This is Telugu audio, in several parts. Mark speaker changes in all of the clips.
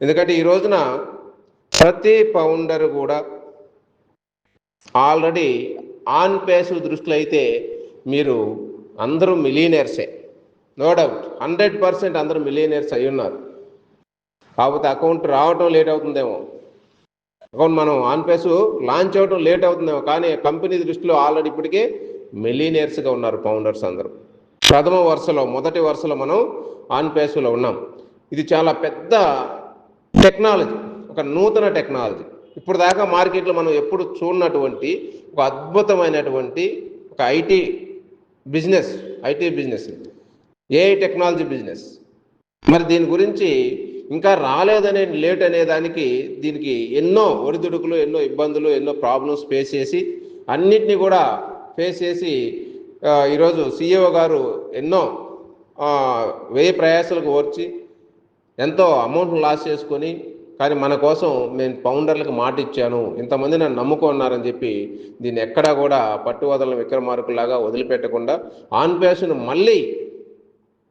Speaker 1: ఎందుకంటే ఈ రోజున ప్రతి పౌండర్ కూడా ఆల్రెడీ ఆన్ పేస్ దృష్టిలో అయితే మీరు అందరూ మిలీనియర్సే. No doubt. హండ్రెడ్ పర్సెంట్ అందరూ మిలియనర్స్ అయి ఉన్నారు. కాకపోతే అకౌంట్ రావటం లేట్ అవుతుందేమో. అకౌంట్ మనం ఆన్ పేసు లాంచ్ అవ్వడం లేట్ అవుతుందేమో. కానీ కంపెనీ దృష్టిలో ఆల్రెడీ ఇప్పటికే మిలీనియర్స్గా ఉన్నారు ఫౌండర్స్ అందరూ. ప్రథమ వరుసలో మొదటి వరుసలో మనం ఆన్ పేస్లో ఉన్నాం. ఇది చాలా పెద్ద టెక్నాలజీ ఒక నూతన టెక్నాలజీ. ఇప్పుడు దాకా మార్కెట్లో మనం ఎప్పుడు చూడనటువంటి ఒక అద్భుతమైనటువంటి ఒక IT business IT business AI technology business. మరి దీని గురించి ఇంకా రాలేదనే లేట్ అనే దానికి దీనికి ఎన్నో ఒడిదుడుకులు ఎన్నో ఇబ్బందులు ఎన్నో ప్రాబ్లమ్స్ ఫేస్ చేసి అన్నిటినీ కూడా ఫేస్ చేసి ఈరోజు సిఇఓ గారు ఎన్నో వ్యయ ప్రయాసాలకు ఓర్చి ఎంతో అమౌంట్ లాస్ చేసుకొని కానీ మన కోసం నేను ఫౌండర్లకు మాట ఇచ్చాను ఇంతమంది నన్ను నమ్ముకున్నారని చెప్పి దీన్ని ఎక్కడా కూడా పట్టు వదలని విక్రమార్కులాగా వదిలిపెట్టకుండా ఆన్ పేస్ను మళ్ళీ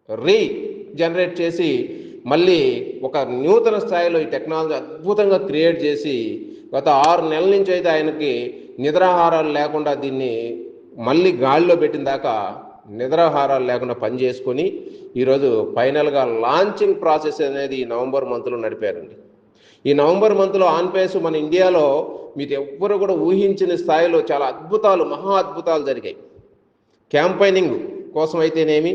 Speaker 1: రీ జనరేట్ చేసి మళ్ళీ ఒక నూతన స్థాయిలో ఈ టెక్నాలజీ అద్భుతంగా క్రియేట్ చేసి గత ఆరు నెలల నుంచి అయితే ఆయనకి నిద్రాహారాలు లేకుండా దీన్ని మళ్ళీ గాలిలో పెట్టిన దాకా నిద్రాహారాలు లేకుండా పని చేసుకొని ఈరోజు ఫైనల్గా లాంచింగ్ ప్రాసెస్ అనేది ఈ నవంబర్ మంత్లో నడిపారండి. ఈ నవంబర్ మంత్లో ఆన్పేస్ మన ఇండియాలో మీరు ఎవ్వరు కూడా ఊహించిన స్థాయిలో చాలా అద్భుతాలు మహా అద్భుతాలు జరిగాయి. క్యాంపైనింగ్ కోసం అయితేనేమి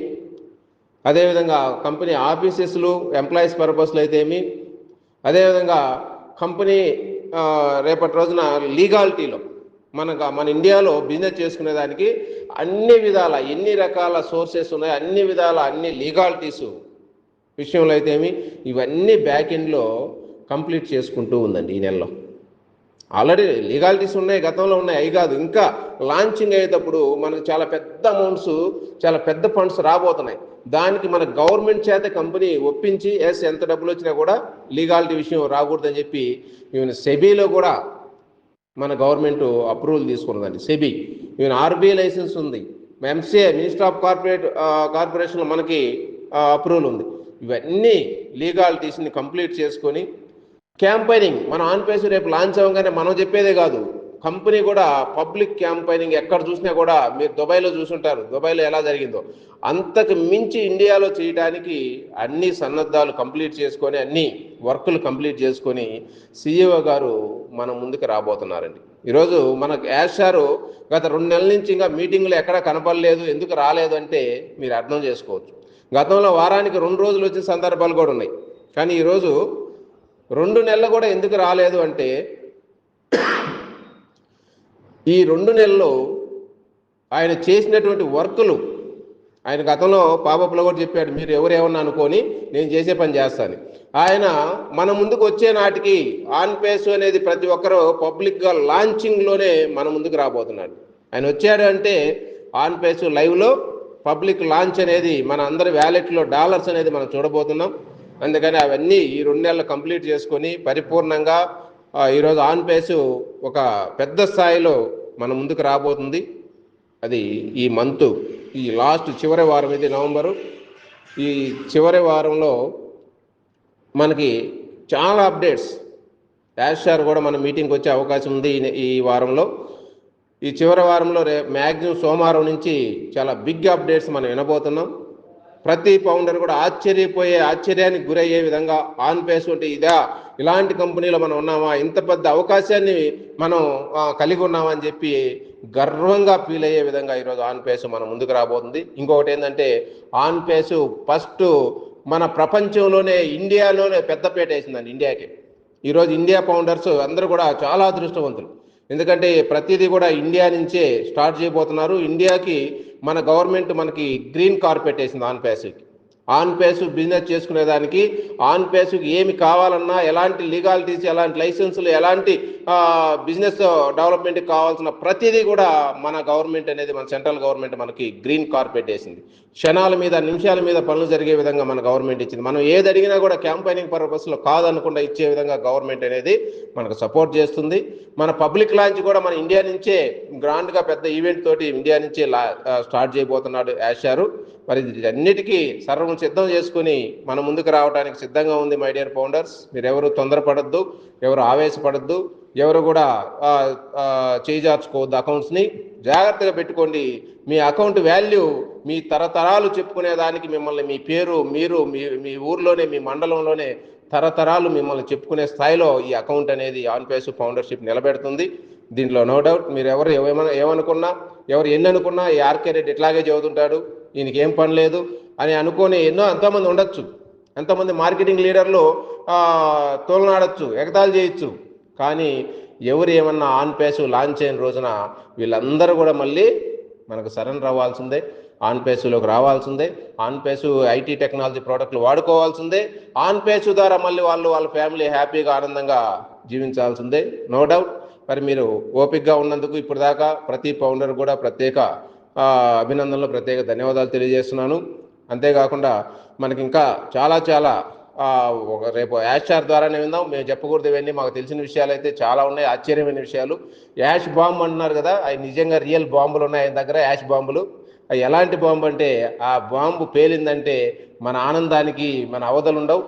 Speaker 1: అదేవిధంగా కంపెనీ ఆఫీసెస్లు ఎంప్లాయీస్ పర్పస్లు అయితేమి అదేవిధంగా కంపెనీ రేపటి రోజున లీగాలిటీలో మనకు మన ఇండియాలో బిజినెస్ చేసుకునే దానికి అన్ని విధాల ఎన్ని రకాల సోర్సెస్ ఉన్నాయి అన్ని విధాల అన్ని లీగాలిటీస్ విషయంలో అయితే ఏమి ఇవన్నీ బ్యాక్ ఎండ్లో కంప్లీట్ చేసుకుంటూ ఉందండి ఈ నెలలో. ఆల్రెడీ లీగాలిటీస్ ఉన్నాయి గతంలో ఉన్నాయి అవి కాదు. ఇంకా లాంచింగ్ అయ్యేటప్పుడు మనకు చాలా పెద్ద అమౌంట్స్ చాలా పెద్ద ఫండ్స్ రాబోతున్నాయి. దానికి మన గవర్నమెంట్ చేత కంపెనీ ఒప్పించి ఎస్ ఎంత డబ్బులు వచ్చినా కూడా లీగాలిటీ విషయం రాకూడదని చెప్పి ఈవెన్ సెబీలో కూడా మన గవర్నమెంట్ అప్రూవల్ తీసుకున్నదండి సెబీ. ఈవెన్ ఆర్బీఐ లైసెన్స్ ఉంది. ఎంసీఏ మినిస్టర్ ఆఫ్ కార్పొరేట్ కార్పొరేషన్లో మనకి అప్రూవల్ ఉంది. ఇవన్నీ లీగాలిటీస్ని కంప్లీట్ చేసుకొని క్యాంపైనింగ్ మన ఆన్ రేపు లాంచ్ అవ్వగానే మనం చెప్పేదే కాదు. కంపెనీ కూడా పబ్లిక్ క్యాంపైనింగ్ ఎక్కడ చూసినా కూడా మీరు దుబాయ్లో చూసుంటారు. దుబాయ్లో ఎలా జరిగిందో. అంతకు మించి ఇండియాలో చేయడానికి అన్ని సన్నద్ధాలు కంప్లీట్ చేసుకొని అన్ని వర్కులు కంప్లీట్ చేసుకొని సీఈఓ గారు మన ముందుకు రాబోతున్నారండి. ఈరోజు మన యాషారు గత రెండు నెలల నుంచి ఇంకా మీటింగ్లు ఎక్కడ కనపడలేదు ఎందుకు రాలేదు అంటే మీరు అర్థం చేసుకోవచ్చు. గతంలో వారానికి రెండు రోజులు వచ్చిన సందర్భాలు కూడా ఉన్నాయి. కానీ ఈరోజు రెండు నెలలు కూడా ఎందుకు రాలేదు అంటే ఈ రెండు నెలల్లో ఆయన చేసినటువంటి వర్కులు ఆయన గతంలో పాపప్పులో కూడా చెప్పాడు మీరు ఎవరేమన్నా అనుకొని నేను చేసే పని చేస్తాను. ఆయన మన ముందుకు వచ్చే నాటికి ఆన్ పేస్ అనేది ప్రతి ఒక్కరూ పబ్లిక్గా లాంచింగ్లోనే మన ముందుకు రాబోతున్నాడు. ఆయన వచ్చాడు అంటే ఆన్ పేస్ లైవ్లో పబ్లిక్ లాంచ్ అనేది మన అందరి వ్యాలెట్లో డాలర్స్ అనేది మనం చూడబోతున్నాం. అందుకని అవన్నీ ఈ రెండు నెలలు కంప్లీట్ చేసుకొని పరిపూర్ణంగా ఈరోజు ఆన్ పేస్ ఒక పెద్ద స్థాయిలో మన ముందుకు రాబోతుంది. అది ఈ మంత్ ఈ లాస్ట్ చివరి వారం ఇది నవంబరు. ఈ చివరి వారంలో మనకి చాలా అప్డేట్స్. యాష్ సార్ కూడా మన మీటింగ్కి వచ్చే అవకాశం ఉంది ఈ- ఈ వారంలో. ఈ చివరి వారంలో రే మ్యాక్సిమం సోమవారం నుంచి చాలా బిగ్ అప్డేట్స్ మనం వినబోతున్నాం. ప్రతి ఫౌండర్ కూడా ఆశ్చర్యపోయే ఆశ్చర్యానికి గురయ్యే విధంగా ఆన్ పేస్ ఉంటే ఇదా. ఇలాంటి కంపెనీలో మనం ఉన్నామా? ఇంత పెద్ద అవకాశాన్ని మనం కలిగి ఉన్నామని చెప్పి గర్వంగా ఫీల్ అయ్యే విధంగా ఈరోజు ఆన్ పేస్ మనం ముందుకు రాబోతుంది. ఇంకొకటి ఏంటంటే ఆన్ పేస్ ఫస్ట్ మన ప్రపంచంలోనే ఇండియాలోనే పెద్దపేట వేసిందండి ఇండియాకి. ఈరోజు ఇండియా ఫౌండర్స్ అందరూ కూడా చాలా అదృష్టవంతులు. ఎందుకంటే ప్రతిదీ కూడా ఇండియా నుంచే స్టార్ట్ చేయబోతున్నారు. ఇండియాకి మన గవర్నమెంట్ మనకి గ్రీన్ కార్పెట్ వేసింది ఆన్ ప్యాసివ్కి ఆన్ పేస్ బిజినెస్ చేసుకునేదానికి ఆన్ పేసుకి ఏమి కావాలన్నా ఎలాంటి లీగాలిటీస్ ఎలాంటి లైసెన్సులు ఎలాంటి బిజినెస్ డెవలప్మెంట్కి కావాల్సిన ప్రతిదీ కూడా మన గవర్నమెంట్ అనేది మన సెంట్రల్ గవర్నమెంట్ మనకి గ్రీన్ కార్పెట్ వేసింది. క్షణాల మీద నిమిషాల మీద పనులు జరిగే విధంగా మన గవర్నమెంట్ ఇచ్చింది. మనం ఏది అడిగినా కూడా క్యాంపైనింగ్ పర్పస్లో కాదనకుండా ఇచ్చే విధంగా గవర్నమెంట్ అనేది మనకు సపోర్ట్ చేస్తుంది. మన పబ్లిక్ లాంచ్ కూడా మన ఇండియా నుంచే గ్రాండ్గా పెద్ద ఈవెంట్ తోటి ఇండియా నుంచే లా స్టార్ట్ చేయబోతున్నాడు యాషారు. మరి అన్నిటికీ సర్వం సిద్ధం చేసుకుని మన ముందుకు రావడానికి సిద్ధంగా ఉంది మై డియర్ ఫౌండర్స్ మీరు ఎవరు తొందరపడద్దు ఎవరు ఆవేశపడద్దు ఎవరు కూడా చేజార్చుకోవద్దు అకౌంట్స్ని. జాగ్రత్తగా పెట్టుకోండి. మీ అకౌంట్ వాల్యూ మీ తరతరాలు చెప్పుకునే దానికి మిమ్మల్ని మీ పేరు మీరు మీ మీ ఊర్లోనే మీ మండలంలోనే తరతరాలు మిమ్మల్ని చెప్పుకునే స్థాయిలో ఈ అకౌంట్ అనేది ఆన్ పేస్ ఫౌండర్షిప్ నిలబెడుతుంది. దీంట్లో నో డౌట్ మీరు ఎవరు ఏమైనా ఏమనుకున్నా ఎవరు ఎన్ని అనుకున్నా ఈ ఆర్కే రెడ్డి ఇట్లాగే చదువుతుంటాడు. ఈయనకి ఏం పని లేదు. అని అనుకొని ఎన్నో ఎంతోమంది ఉండొచ్చు. ఎంతోమంది మార్కెటింగ్ లీడర్లు తోలనాడచ్చు ఎగతాలు చేయొచ్చు. కానీ ఎవరు ఏమన్నా ఆన్ పేసు లాంచ్ అయిన రోజున వీళ్ళందరూ కూడా మళ్ళీ మనకు సరెండర్ అవ్వాల్సిందే ఆన్ పేసులోకి రావాల్సిందే ఆన్ పేసు ఐటీ టెక్నాలజీ ప్రోడక్ట్లు వాడుకోవాల్సిందే ఆన్ పేసు ద్వారా మళ్ళీ వాళ్ళు వాళ్ళ ఫ్యామిలీ హ్యాపీగా ఆనందంగా జీవించాల్సిందే. No doubt. మరి మీరు ఓపిక్గా ఉన్నందుకు ఇప్పుడు దాకా ప్రతి పౌండర్ కూడా ప్రత్యేక అభినందనలు ప్రత్యేక ధన్యవాదాలు తెలియజేస్తున్నాను. అంతేకాకుండా మనకి ఇంకా చాలా చాలా ఒక రేపు యాష్ ద్వారానే విందాం. మేము చెప్పకూడదు ఇవన్నీ మాకు తెలిసిన విషయాలు అయితే చాలా ఉన్నాయి ఆశ్చర్యమైన విషయాలు. యాష్ బాంబు అంటున్నారు కదా అవి నిజంగా రియల్ బాంబులు ఉన్నాయి ఆయన దగ్గర యాష్ బాంబులు. అవి ఎలాంటి బాంబు అంటే ఆ బాంబు పేలిందంటే మన ఆనందానికి మన అవధులు ఉండవు.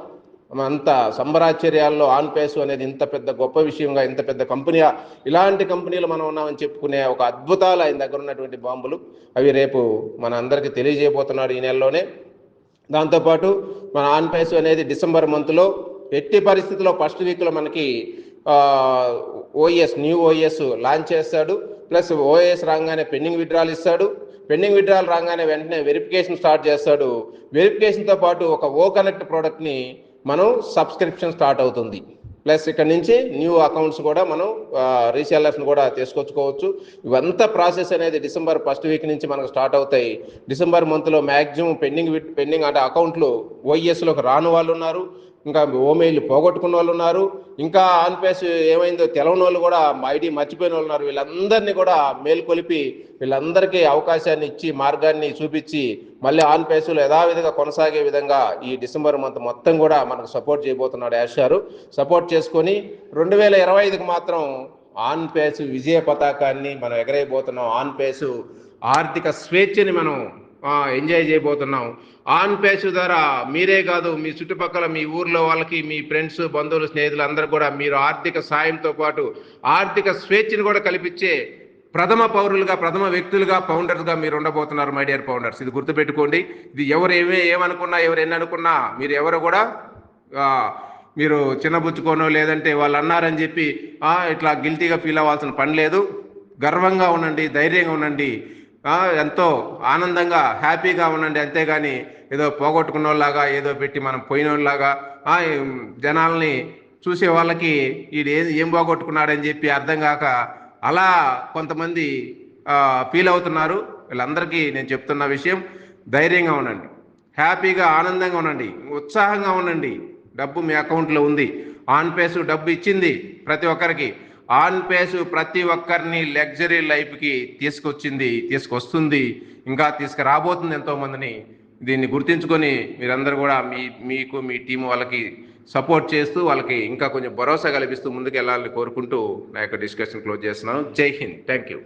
Speaker 1: అంత సంబరాశ్చర్యాల్లో ఆన్పేసు అనేది ఇంత పెద్ద గొప్ప విషయంగా ఇంత పెద్ద కంపెనీ ఇలాంటి కంపెనీలు మనం ఉన్నామని చెప్పుకునే ఒక అద్భుతాలు ఆయన దగ్గర ఉన్నటువంటి బాంబులు. అవి రేపు మన అందరికీ తెలియజేయబోతున్నాడు ఈ నెలలోనే. దాంతోపాటు మన ఆన్పేసు అనేది డిసెంబర్ మంత్లో ఎట్టి పరిస్థితుల్లో ఫస్ట్ వీక్లో మనకి ఓఎస్ న్యూ ఓఎస్ లాంచ్ చేస్తాడు. ప్లస్ ఓఎస్ రాగానే పెండింగ్ విడ్రాల్ ఇస్తాడు. పెండింగ్ విడ్రాల్ రాగానే వెంటనే వెరిఫికేషన్ స్టార్ట్ చేస్తాడు. వెరిఫికేషన్తో పాటు ఒక ఓ కనెక్ట్ ప్రోడక్ట్ని మనం సబ్స్క్రిప్షన్ స్టార్ట్ అవుతుంది. ప్లస్ ఇక్కడ నుంచి న్యూ అకౌంట్స్ కూడా మనం రీసెల్లర్స్ని కూడా తీసుకొచ్చుకోవచ్చు. ఇవంతా ప్రాసెస్ అనేది డిసెంబర్ ఫస్ట్ వీక్ నుంచి మనకు స్టార్ట్ అవుతాయి. డిసెంబర్ మంత్లో మ్యాక్సిమం పెండింగ్ పెండింగ్ అంటే అకౌంట్లు ఓఈఎస్లోకి రాని వాళ్ళు ఉన్నారు. ఇంకా ఓమెయిల్ పోగొట్టుకున్న వాళ్ళు ఉన్నారు. ఇంకా ఆన్పేస్ ఏమైందో తెలవని వాళ్ళు కూడా ఐడి మర్చిపోయిన వాళ్ళు ఉన్నారు. వీళ్ళందరినీ కూడా మేల్కొలిపి వీళ్ళందరికీ అవకాశాన్ని ఇచ్చి మార్గాన్ని చూపించి మళ్ళీ ఆన్పేసులు యథావిధిగా కొనసాగే విధంగా ఈ డిసెంబర్ మంత్ మొత్తం కూడా మనకు సపోర్ట్ చేయబోతున్నాడు యాష్ గారు. సపోర్ట్ చేసుకొని రెండు వేల ఇరవై ఐదుకి మాత్రం ఆన్ పేసు విజయ పతాకాన్ని మనం ఎగరేయబోతున్నాం. ఆన్ పేసు ఆర్థిక స్వేచ్ఛని మనం ఎంజాయ్ చేయబోతున్నాం. ఆన్ పేస్ ద్వారా మీరే కాదు మీ చుట్టుపక్కల మీ ఊర్లో వాళ్ళకి మీ ఫ్రెండ్స్ బంధువులు స్నేహితులు అందరూ కూడా మీరు ఆర్థిక సాయంతో పాటు ఆర్థిక స్వేచ్ఛను కూడా కల్పించే ప్రథమ పౌరులుగా ప్రథమ వ్యక్తులుగా ఫౌండర్స్గా మీరు ఉండబోతున్నారు మై డియర్ ఫౌండర్స్. ఇది గుర్తుపెట్టుకోండి. ఇది ఎవరు ఏమే ఏమనుకున్నా ఎవరు ఎన్ని అనుకున్నా మీరు ఎవరు కూడా మీరు చిన్నబుచ్చుకోనో లేదంటే వాళ్ళు అన్నారని చెప్పి ఇట్లా గిల్టీగా ఫీల్ అవ్వాల్సిన పని లేదు. గర్వంగా ఉండండి ధైర్యంగా ఉండండి. ఎంతో ఆనందంగా హ్యాపీగా ఉండండి. అంతేగాని ఏదో పోగొట్టుకున్నోళ్ళలాగా ఏదో పెట్టి మనం పోయినోళ్ళలాగా ఆ, జనాల్ని చూసే వాళ్ళకి వీడు ఏం ఏం పోగొట్టుకున్నాడని చెప్పి అర్థం కాక అలా కొంతమంది ఫీల్ అవుతున్నారు. వీళ్ళందరికీ నేను చెప్తున్న విషయం ధైర్యంగా ఉండండి. హ్యాపీగా ఆనందంగా ఉండండి. ఉత్సాహంగా ఉండండి. డబ్బు మీ అకౌంట్లో ఉంది. ఆన్ పేసు డబ్బు ఇచ్చింది ప్రతి ఒక్కరికి. ఆన్ పేసు ప్రతి ఒక్కరిని లగ్జరీ లైఫ్కి తీసుకొచ్చింది తీసుకొస్తుంది ఇంకా తీసుకురాబోతుంది ఎంతోమందిని. దీన్ని గుర్తించుకొని మీరందరూ కూడా మీ మీకు మీ టీం వాళ్ళకి సపోర్ట్ చేస్తూ వాళ్ళకి ఇంకా కొంచెం భరోసా కల్పిస్తూ ముందుకు వెళ్ళాలని కోరుకుంటూ నా యొక్క డిస్కషన్ క్లోజ్ చేస్తున్నాను. జై హింద్. Thank you